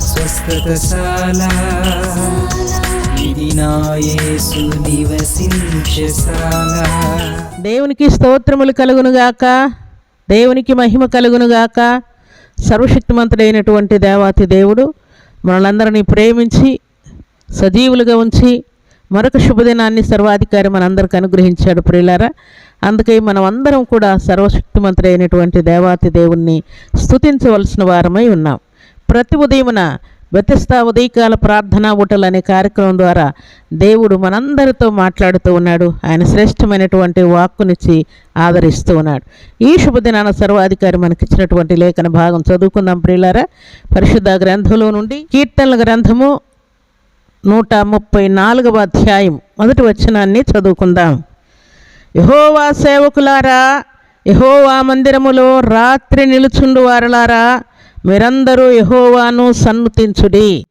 స్వస్థతశాల. ఇది నా యేసు నివసించశాల దేవునికి స్తోత్రములు కలుగునుగాక. దేవునికి మహిమ కలుగునుగాక. సర్వశక్తిమంతుడైనటువంటి దేవాతి దేవుడు మనలందరినీ ప్రేమించి సజీవులుగా ఉంచి మరొక శుభదినాన్ని సర్వాధికారి మనందరికి అనుగ్రహించాడు ప్రియులారా. అందుకే మనం అందరం కూడా సర్వశక్తిమంతుడైనటువంటి దేవాతి దేవుణ్ణి స్థుతించవలసిన వారమై ఉన్నాం. ప్రతి ఉదయమున వ్యతిస్తా ఉదయకాల ప్రార్థనా ఊటలు అనే కార్యక్రమం ద్వారా దేవుడు మనందరితో మాట్లాడుతూ ఉన్నాడు. ఆయన శ్రేష్టమైనటువంటి వాక్కునిచ్చి ఆదరిస్తూ ఉన్నాడు. ఈ శుభదినాన సర్వాధికారి మనకిచ్చినటువంటి లేఖన భాగం చదువుకుందాం ప్రియులారా. పరిశుద్ధ గ్రంథంలో నుండి కీర్తనల గ్రంథము నూట ముప్పై నాలుగవ అధ్యాయం. మొదటి వచనాన్ని చదువుకుందాం. యహోవా సేవకులారా యహోవా మందిరములో రాత్రి నిలుచుండు వారలారా మీరందరూ యహోవాను సన్నుతించుడి.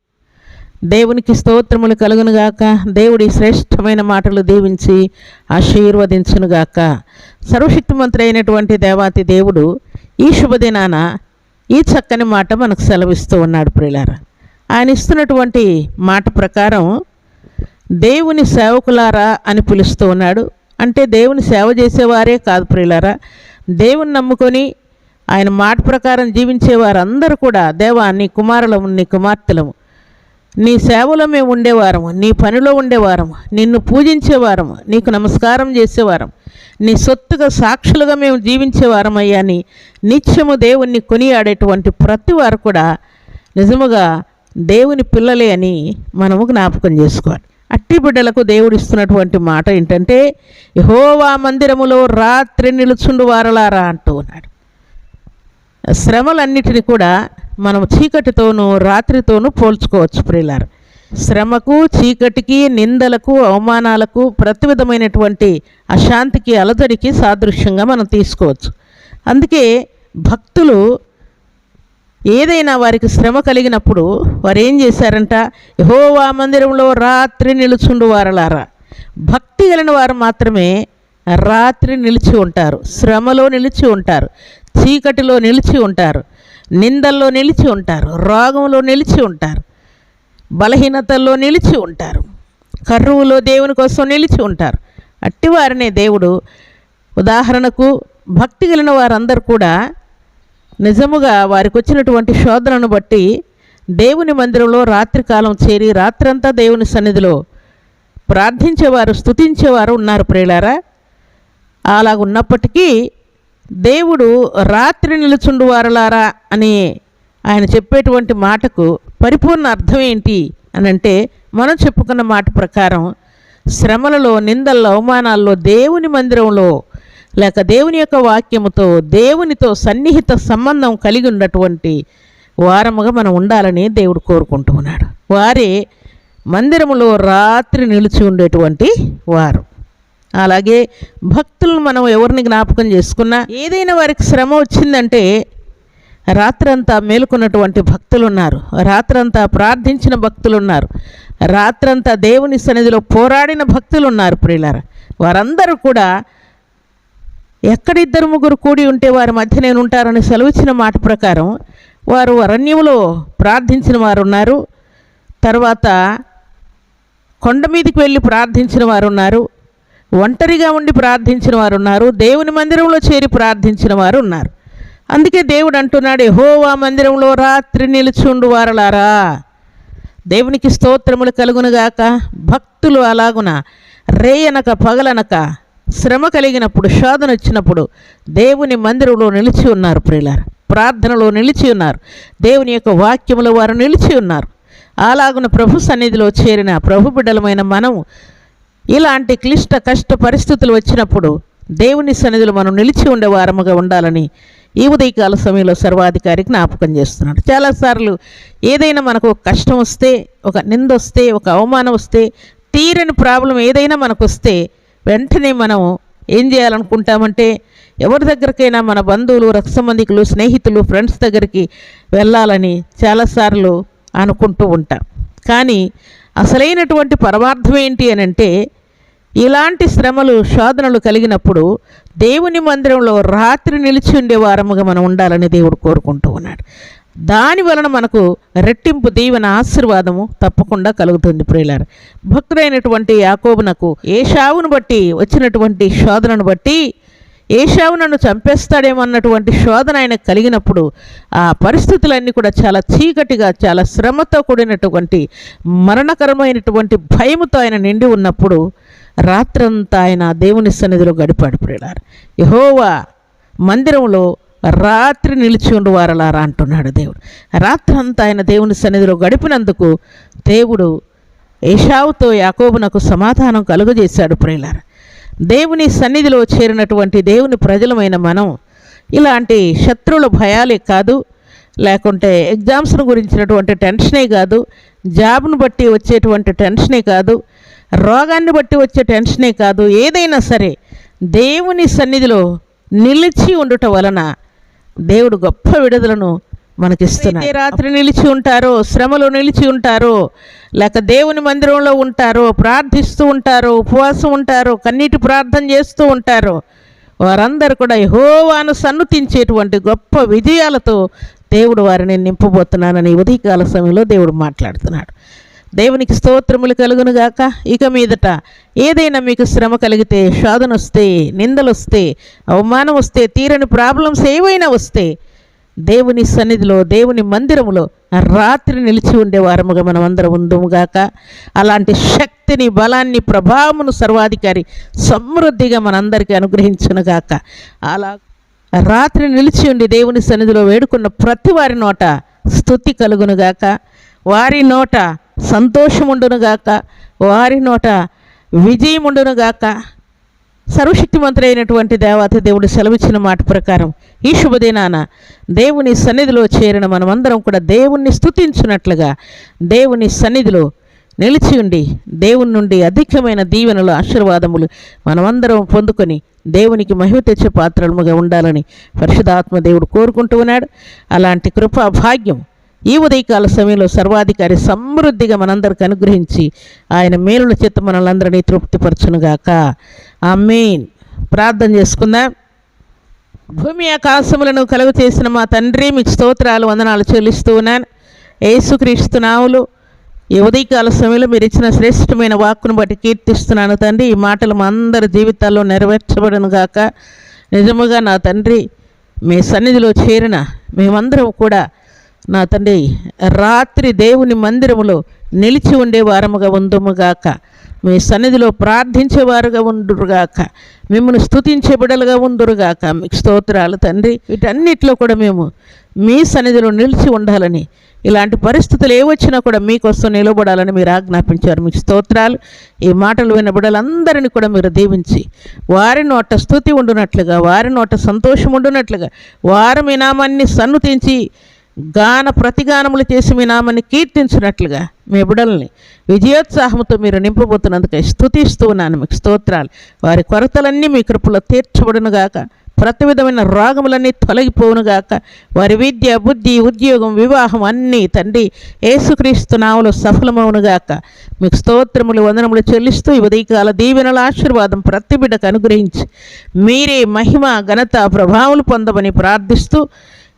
దేవునికి స్తోత్రములు కలుగునుగాక దేవుడి శ్రేష్టమైన మాటలు దీవించి ఆశీర్వదించునుగాక సర్వశక్తిమంతుడైనటువంటి దేవాతి దేవుడు ఈ శుభదినాన ఈ చక్కని మాట మనకు సెలవిస్తూ ఉన్నాడు ప్రియులారా. ఆయన ఇస్తున్నటువంటి మాట ప్రకారం దేవుని సేవకులారా అని పిలుస్తూ ఉన్నాడు. అంటే దేవుని సేవ చేసేవారే కాదు ప్రియులారా. దేవుని నమ్ముకొని ఆయన మాట ప్రకారం జీవించే వారందరూ కూడా దేవా నీ కుమారులము నీ కుమార్తెలము. నీ సేవలో మేము ఉండేవారము నీ పనిలో ఉండేవారము నిన్ను పూజించేవారము నీకు నమస్కారం చేసేవారం నీ సొత్తుగా సాక్షులుగా మేము జీవించేవారమయ్యా అని నిత్యము దేవుణ్ణి కొనియాడేటువంటి ప్రతి వారు కూడా నిజముగా దేవుని పిల్లలే అని మనము జ్ఞాపకం చేసుకోవాలి. అట్టి బిడ్డలకు దేవుడు ఇస్తున్నటువంటి మాట ఏంటంటే యహోవా మందిరములో రాత్రి నిలుచుండు వారలారా అంటూ ఉన్నాడు. శ్రమలన్నిటిని కూడా మనం చీకటితోనూ రాత్రితోనూ పోల్చుకోవచ్చు ప్రియులారు. శ్రమకు చీకటికి నిందలకు అవమానాలకు ప్రతి విధమైనటువంటి అశాంతికి అలజడికి సాదృశ్యంగా మనం తీసుకోవచ్చు. అందుకే భక్తులు ఏదైనా వారికి శ్రమ కలిగినప్పుడు వారు ఏం చేశారంట? యహోవా మందిరంలో రాత్రి నిలుచుండు వారలారా. భక్తి కలిగిన వారు మాత్రమే రాత్రి నిలిచి ఉంటారు. శ్రమలో నిలిచి ఉంటారు. చీకటిలో నిలిచి ఉంటారు. నిందల్లో నిలిచి ఉంటారు. రోగంలో నిలిచి ఉంటారు. బలహీనతల్లో నిలిచి ఉంటారు. కర్రువులో దేవుని కోసం నిలిచి ఉంటారు. అట్టివారినే దేవుడు ఉదాహరణకు భక్తి కలిగిన వారందరూ కూడా నిజముగా వారికి వచ్చినటువంటి శోధనను బట్టి దేవుని మందిరంలో రాత్రికాలం చేరి రాత్రంతా దేవుని సన్నిధిలో ప్రార్థించేవారు స్తుతించేవారు ఉన్నారు ప్రియులారా. అలాగున్నప్పటికీ దేవుడు రాత్రి నిలుచుండు వారలారా అని ఆయన చెప్పేటువంటి మాటకు పరిపూర్ణ అర్థం ఏంటి అని అంటే మనం చెప్పుకున్న మాట ప్రకారం శ్రమలలో నిందల్లో అవమానాల్లో దేవుని మందిరంలో లేక దేవుని యొక్క వాక్యముతో దేవునితో సన్నిహిత సంబంధం కలిగి ఉన్నటువంటి వారముగా మనం ఉండాలని దేవుడు కోరుకుంటూ ఉన్నాడు. వారే మందిరములో రాత్రి నిలిచి ఉండేటువంటి వారు. అలాగే భక్తులను మనం ఎవరిని జ్ఞాపకం చేసుకున్నా ఏదైనా వారికి శ్రమ వచ్చిందంటే రాత్రంతా మేలుకున్నటువంటి భక్తులు ఉన్నారు రాత్రంతా ప్రార్థించిన భక్తులు ఉన్నారు రాత్రంతా దేవుని సన్నిధిలో పోరాడిన భక్తులు ఉన్నారు ప్రియులారా. వారందరూ కూడా ఎక్కడిద్దరు ముగ్గురు కూడి ఉంటే వారి మధ్య నేను ఉంటారని సెలవిచ్చిన మాట ప్రకారం వారు అరణ్యంలో ప్రార్థించిన వారు ఉన్నారు తర్వాత కొండ మీదకి వెళ్ళి ప్రార్థించిన వారు ఉన్నారు ఒంటరిగా ఉండి ప్రార్థించిన వారు ఉన్నారు దేవుని మందిరంలో చేరి ప్రార్థించిన వారు ఉన్నారు అందుకే దేవుడు అంటున్నాడు హోవా మందిరంలో రాత్రి నిలుచుండు వారలారా. దేవునికి స్తోత్రములు కలుగునుగాక భక్తులు అలాగున రేయనక పగలనక శ్రమ కలిగినప్పుడు శోధన వచ్చినప్పుడు దేవుని మందిరంలో నిలిచి ఉన్నారు ప్రియులారు. ప్రార్థనలో నిలిచి ఉన్నారు. దేవుని యొక్క వాక్యములో వారు నిలిచి ఉన్నారు. అలాగున ప్రభు సన్నిధిలో చేరిన ప్రభు బిడ్డలమైన మనం ఇలాంటి క్లిష్ట కష్ట పరిస్థితులు వచ్చినప్పుడు దేవుని సన్నిధిలో మనం నిలిచి ఉండే వారముగా ఉండాలని ఈ ఉదయకాల సమయంలో సర్వాధికారి జ్ఞాపకం చేస్తున్నాడు. చాలాసార్లు ఏదైనా మనకు ఒక కష్టం వస్తే ఒక నింద వస్తే ఒక అవమానం వస్తే తీరని ప్రాబ్లం ఏదైనా మనకు వస్తే వెంటనే మనం ఏం చేయాలనుకుంటామంటే ఎవరి దగ్గరికైనా మన బంధువులు రక్త స్నేహితులు ఫ్రెండ్స్ దగ్గరికి వెళ్ళాలని చాలాసార్లు అనుకుంటూ ఉంటాం. కానీ అసలైనటువంటి పరమార్థం ఏంటి అని అంటే ఇలాంటి శ్రమలు శోధనలు కలిగినప్పుడు దేవుని మందిరంలో రాత్రి నిలిచి ఉండే వారముగా మనం ఉండాలని దేవుడు కోరుకుంటూ ఉన్నాడు. దాని వలన మనకు రెట్టింపు దీవెన ఆశీర్వాదము తప్పకుండా కలుగుతుంది ప్రియులారు. భక్తుడైనటువంటి యాకోబునకు ఏషావును బట్టి వచ్చినటువంటి శోధనను బట్టి ఏషావు నన్ను చంపేస్తాడేమో అన్నటువంటి శోధన ఆయన కలిగినప్పుడు ఆ పరిస్థితులన్నీ కూడా చాలా చీకటిగా చాలా శ్రమతో కూడినటువంటి మరణకరమైనటువంటి భయముతో ఆయన నిండి ఉన్నప్పుడు రాత్రంతా ఆయన దేవుని సన్నిధిలో గడిపాడు ప్రియులారు. యహోవా మందిరంలో రాత్రి నిలిచి ఉండు వారలారా అంటున్నాడు దేవుడు. రాత్రంతా ఆయన దేవుని సన్నిధిలో గడిపినందుకు దేవుడు ఏషావుతో యాకోబునకు సమాధానం కలుగజేశాడు ప్రియులారా. దేవుని సన్నిధిలో చేరినటువంటి దేవుని ప్రజలమైన మనం ఇలాంటి శత్రువుల భయాలే కాదు లేకుంటే ఎగ్జామ్స్ను గురించినటువంటి టెన్షనే కాదు జాబ్ను బట్టి వచ్చేటువంటి టెన్షనే కాదు రోగాన్ని బట్టి వచ్చే టెన్షనే కాదు ఏదైనా సరే దేవుని సన్నిధిలో నిలిచి ఉండుట వలన దేవుడు గొప్ప విడుదలను మనకిస్తున్నాడు. రాత్రి నిలిచి ఉంటారో శ్రమలో నిలిచి ఉంటారో లేక దేవుని మందిరంలో ఉంటారో ప్రార్థిస్తూ ఉంటారో ఉపవాసం ఉంటారో కన్నీటి ప్రార్థన చేస్తూ ఉంటారో వారందరూ కూడా యహోవాను సన్నుతించేటువంటి గొప్ప విజయాలతో దేవుడు వారిని నింపబోతున్నానని ఉదయకాల సమయంలో దేవుడు మాట్లాడుతున్నాడు. దేవునికి స్తోత్రములు కలుగును గాక. ఇక మీదట ఏదైనా మీకు శ్రమ కలిగితే శోధన వస్తే నిందలు వస్తే అవమానం వస్తే తీరని ప్రాబ్లమ్స్ ఏవైనా వస్తే దేవుని సన్నిధిలో దేవుని మందిరములో రాత్రి నిలిచి ఉండే వారముగా మనం అందరం ఉందముగాక అలాంటి శక్తిని బలాన్ని ప్రభావమును సర్వాధికారి సమృద్ధిగా మనందరికీ అనుగ్రహించునుగాక అలా రాత్రి నిలిచి ఉండి దేవుని సన్నిధిలో వేడుకున్న ప్రతి వారి నోట స్థుతి కలుగునుగాక వారి నోట సంతోషముండునుగాక వారి నోట విజయముండునుగాక. సర్వశక్తిమంతుడైనటువంటి దేవత దేవుడు సెలవిచ్చిన మాట ప్రకారం ఈ శుభదినాన దేవుని సన్నిధిలో చేరిన మనమందరం కూడా దేవుణ్ణి స్థుతించినట్లుగా దేవుని సన్నిధిలో నిలిచి ఉండి దేవుని నుండి అధికమైన దీవెనలు ఆశీర్వాదములు మనమందరం పొందుకొని దేవునికి మహిమ తెచ్చే పాత్రలుగా ఉండాలని పరిశుధాత్మ దేవుడు కోరుకుంటూ ఉన్నాడు. అలాంటి కృపా భాగ్యం ఈ ఉదయకాల సమయంలో సర్వాధికారి సమృద్ధిగా మనందరికి అనుగ్రహించి ఆయన మేలుల చేత మనలందరినీ తృప్తిపరచునుగాక. మెయిన్ ప్రార్థన చేసుకుందాం. భూమి ఆకాశములను కలుగు చేసిన మా తండ్రి మీకు స్తోత్రాలు వందనాలు చెల్లిస్తూ ఉన్నాను. ఏసుక్రీస్తునావులు ఈ ఉదయకాల సమయంలో మీరు ఇచ్చిన శ్రేష్టమైన వాక్కును బట్టి కీర్తిస్తున్నాను తండ్రి. ఈ మాటలు మా అందరి జీవితాల్లో నెరవేర్చబడను గాక నిజముగా నా తండ్రి మీ సన్నిధిలో చేరిన మేమందరం కూడా నా తండ్రి రాత్రి దేవుని మందిరములో నిలిచి ఉండే వారముగా ఉందుముగాక. మీ సన్నిధిలో ప్రార్థించేవారుగా ఉండురుగాక. మిమ్మల్ని స్తుతించే బిడలుగా ఉందురుగాక మీకు స్తోత్రాలు తండ్రి. వీటన్నిటిలో కూడా మేము మీ సన్నిధిలో నిలిచి ఉండాలని ఇలాంటి పరిస్థితులు ఏ వచ్చినా కూడా మీకోసం నిలబడాలని మీరు ఆజ్ఞాపించారు. మీకు స్తోత్రాలు. ఈ మాటలు విన్న బిడ్డలందరినీ కూడా మీరు దీవించి వారి నోట స్థుతి ఉండునట్లుగా వారి నోట సంతోషం ఉండునట్లుగా వారు మీ నామాన్ని సన్నుతించి గాన ప్రతిగానములు చేసి మీ నామాన్ని కీర్తించినట్లుగా మీ బిడల్ని విజయోత్సాహంతో మీరు నింపబోతున్నందుకే స్థుతిస్తూ ఉన్నాను. మీకు స్తోత్రాలు. వారి కొరతలన్నీ మీ కృపలో తీర్చబడునుగాక. ప్రతి విధమైన రోగములన్నీ తొలగిపోవునుగాక. వారి విద్య బుద్ధి ఉద్యోగం వివాహం అన్నీ తండ్రి యేసుక్రీస్తు నామలో సఫలమవునుగాక. మీకు స్తోత్రములు వందనములు చెల్లిస్తూ ఈ ఉదయకాల దీవెనల ఆశీర్వాదం ప్రతి బిడ్డకు అనుగ్రహించి మీరే మహిమ ఘనత ప్రభావాలు పొందమని ప్రార్థిస్తూ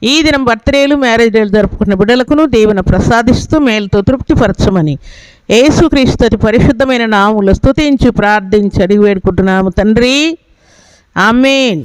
ఈ దినం బర్త్డేలు మ్యారేజ్ డేలు జరుపుకున్న బిడ్డలకును దేవుని ప్రసాదిస్తూ మేలుతో తృప్తిపరచమని యేసుక్రీస్తు అతి పరిశుద్ధమైన నాములు స్తుతించి ప్రార్థించి అడిగి వేడుకుంటున్నాము తండ్రి. ఆమెన్.